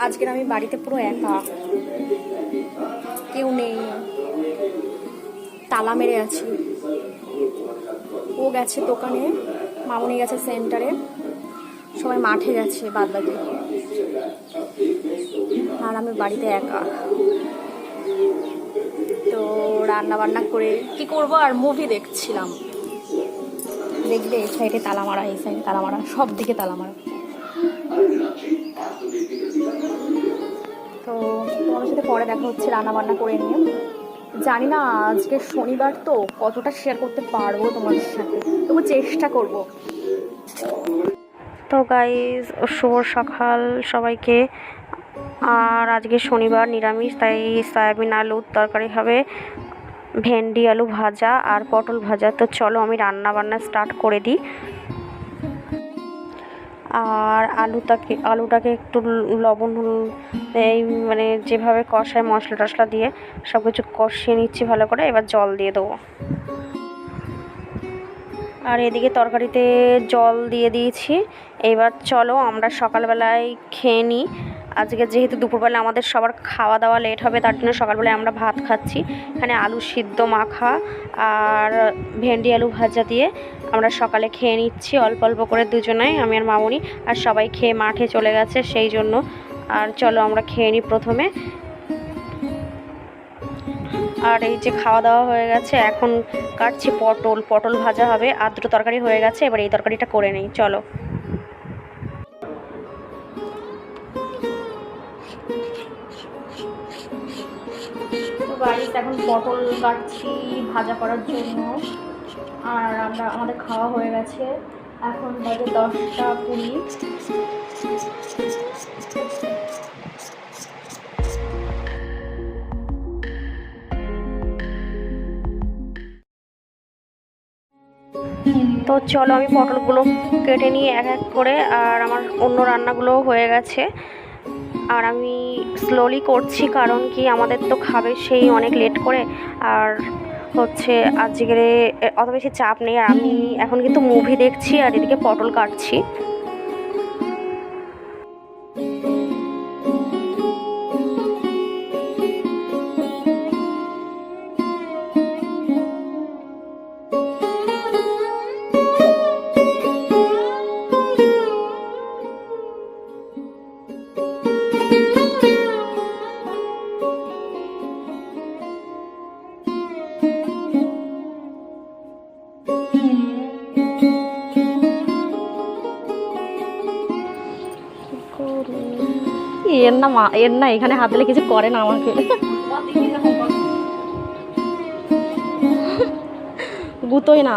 আজকের আমি বাড়িতে পুরো একা। কেউ নেই। তালা মেরে আছি। ও গেছে দোকানে, মামনি গেছে সেন্টারে। সবাই মাঠে গেছে বাদ বাকি। আর আমি বাড়িতে একা। তো রান্না বান্না করে কি করব আর মুভি দেখছিলাম। দেখবে এই সাইডে তালা মারা, এই সাইডে তালা মারা, সব দিকে তালা মারা। তো তোমাদের সাথে পরে দেখা হচ্ছে রান্না বান্না করে নিয়ে। জানি না আজকে শনিবার তো, কতটা শেয়ার করতে পারব তোমাদের সাথে? তবু চেষ্টা করব। তো গাইজ শুভ সকাল সবাইকে। আর আজকে শনিবার নিরামিষ, তাই সয়াবিন আলুর তরকারি হবে। ভেন্ডি আলু ভাজা আর পটল ভাজা। তো চলো আমি রান্না বান্না স্টার্ট করে দিই। আর আলুটাকে আলুটাকে একটু লবণ এই মানে যেভাবে কষায় মশলা টশলা দিয়ে সব কিছু কষিয়ে নিচ্ছি ভালো করে, এবার জল দিয়ে দেবো। আর এদিকে তরকারিতে জল দিয়ে দিয়েছি। এবার চলো আমরা সকালবেলায় খেয়ে নিই। আজকে যেহেতু দুপুরবেলা আমাদের সবার খাওয়া দাওয়া লেট হবে, তার জন্য সকালবেলায় আমরা ভাত খাচ্ছি। এখানে আলু সিদ্ধ মাখা আর ভেন্ডি আলু ভাজা দিয়ে আমরা সকালে খেয়ে নিচ্ছি, অল্প অল্প করে দুজনাই, আমি আর মামুনি, আর সবাই খেয়ে মাঠে চলে গেছে সেই জন্য। আর চলো আমরা খেয়ে নিই প্রথমে। আর এই যে খাওয়া দাওয়া হয়ে গেছে, এখন কাটছি পটল। পটল ভাজা হবে আর দুটো তরকারি হয়ে গেছে, এবার এই তরকারিটা করে নেই, চলো। বাড়িতে এখন পটল কাটছি ভাজা করার জন্য। আর আমরা আমাদের খাওয়া হয়ে গেছে। এখন বাজে দশটা কুড়ি। তো চলো আমি পটলগুলো কেটে নিয়ে এক এক করে, আর আমার অন্য রান্নাগুলোও হয়ে গেছে। আর আমি স্লোলি করছি, কারণ কি আমাদের তো খাবে সেই অনেক লেট করে। আর হচ্ছে আজকে অত বেশি চাপ নেই। আর আমি এখন কিন্তু মুভি দেখছি আর এদিকে পটল কাটছি। এর না এর না এখানে হাত দিলে কিছু করে না আমাকে। গুতোই না।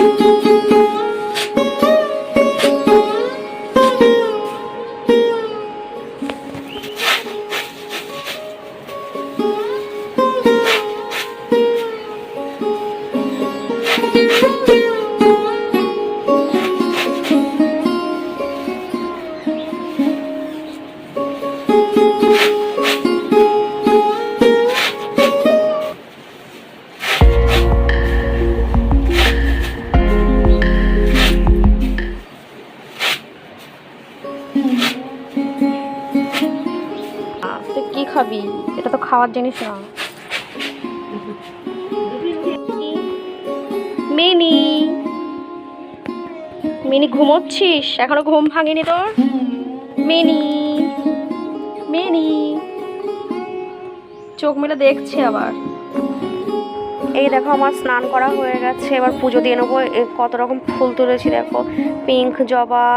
তুই কি খাবি? এটা তো খাওয়ার জিনিস না। মিনি। মিনি, ঘুমোচ্ছিস? এখনও ঘুম ভাঙেনি তোর? মিনি। মিনি। চোখ মেলে দেখছে আবার। এই দেখো আমার স্নান করা হয়ে গেছে। এবার পুজো দিয়ে নেব। কত রকম ফুল তুলেছি, দেখো। পিঙ্ক জবা,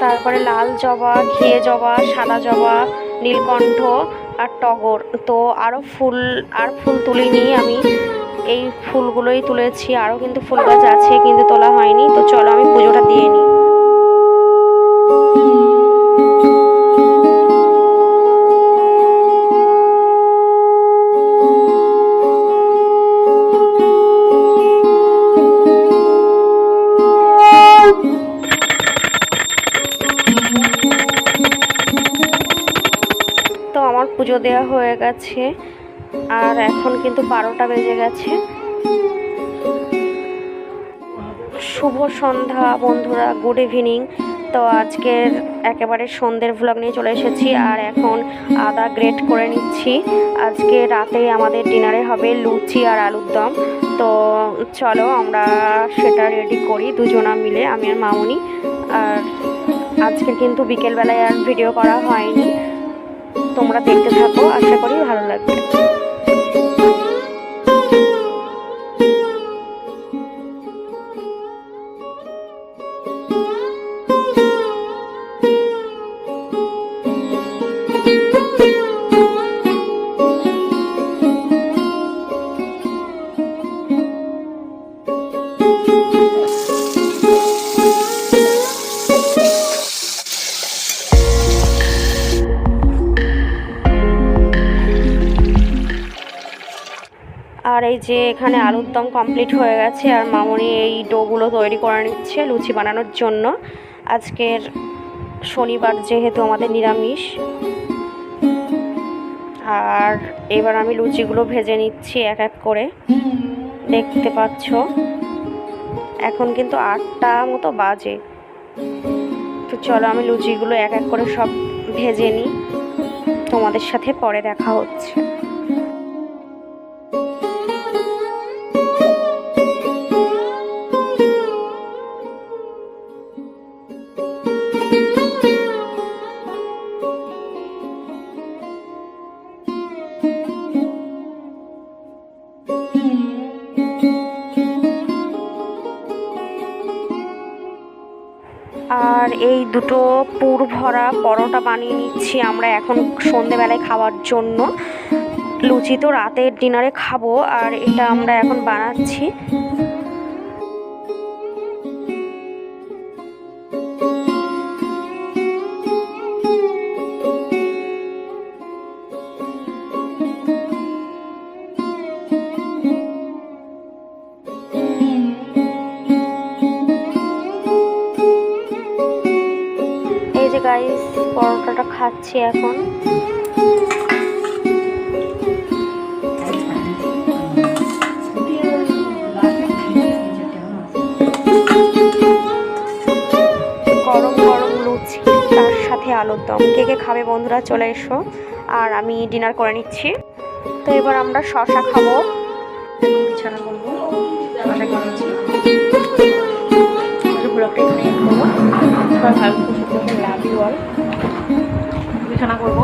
তারপরে লাল জবা, ঘিয়ে জবা, সাদা জবা, নীলকণ্ঠ আর টগর। তো আরও ফুল, আর ফুল তুলিনি আমি। এই ফুলগুলোই তুলেছি আরও কিন্তু ফুল গাছ আছে, কিন্তু তোলা হয়নি। তো চলো আমি পুজোটা দিয়ে নিই। পুজো দেওয়া হয়ে গেছে। আর এখন কিন্তু বারোটা বেজে গেছে। শুভ সন্ধ্যা বন্ধুরা গুড ইভিনিং তো আজকের একেবারে সন্ধ্যের ভ্লগ নিয়ে চলে এসেছি। আর এখন আদা গ্রেট করে নিচ্ছি। আজকে রাতে আমাদের ডিনারে হবে লুচি আর আলুর দম। তো চলো আমরা সেটা রেডি করি দুজনা মিলে, আমি আর মামুনি। আর আজকে কিন্তু বিকেলবেলায় আর ভিডিও করা হয়নি। তোমরা দেখতে থাকো আশা করি ভালো লাগবে। আর এই যে এখানে আলুর দম কমপ্লিট হয়ে গেছে, আর মামুনি এই ডোগুলো তৈরি করে নিচ্ছে লুচি বানানোর জন্য। আজকের শনিবার যেহেতু আমাদের নিরামিষ, আর এবার আমি লুচিগুলো ভেজে নিচ্ছি এক এক করে। দেখতে পাচ্ছ, এখন কিন্তু আটটা মতো বাজে। তো চলো আমি লুচিগুলো এক এক করে সব ভেজে নিই। তোমাদের সাথে পরে দেখা হচ্ছে। এই দুটো পুর ভরা পরোটা বানিয়ে নিচ্ছি আমরা এখন সন্ধেবেলায় খাওয়ার জন্য। লুচি তো রাতের ডিনারে খাব, আর এটা আমরা এখন বানাচ্ছি। গাইস পরোটাটা খাচ্ছি এখন। গরম গরম লুচি, তার সাথে আলুর দম। কে কে খাবে বন্ধুরা, চলে এসো। আর আমি ডিনার করে নিচ্ছি। তো এবার আমরা শশা খাব। বিছানা করব ব্লগটা এখানে সবাই ভালো লাভ ইউ অল বিছানা করব।